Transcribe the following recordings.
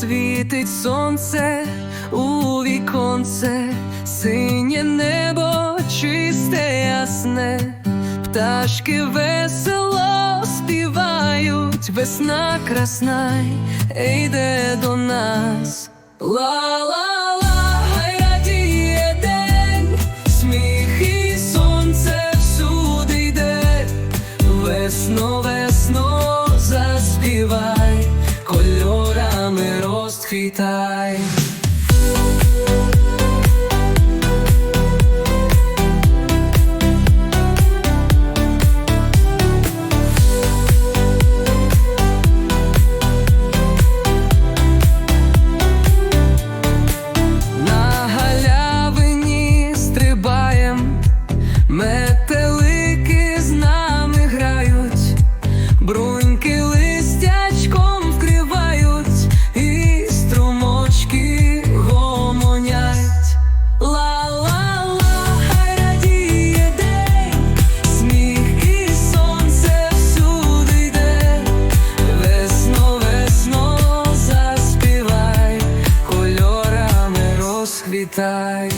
світить сонце у віконце, синє небо чисте, ясне, пташки весело співають, весна красна йде до нас. Ла-ла-ла, fitai. Розквітай.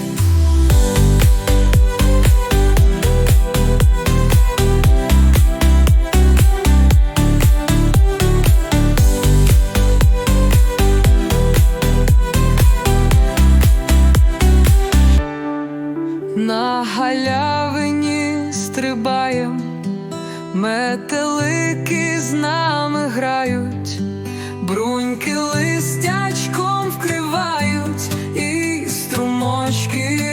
На галявині стрибаєм, метелики з нами грають, бруньки листячком aşkı.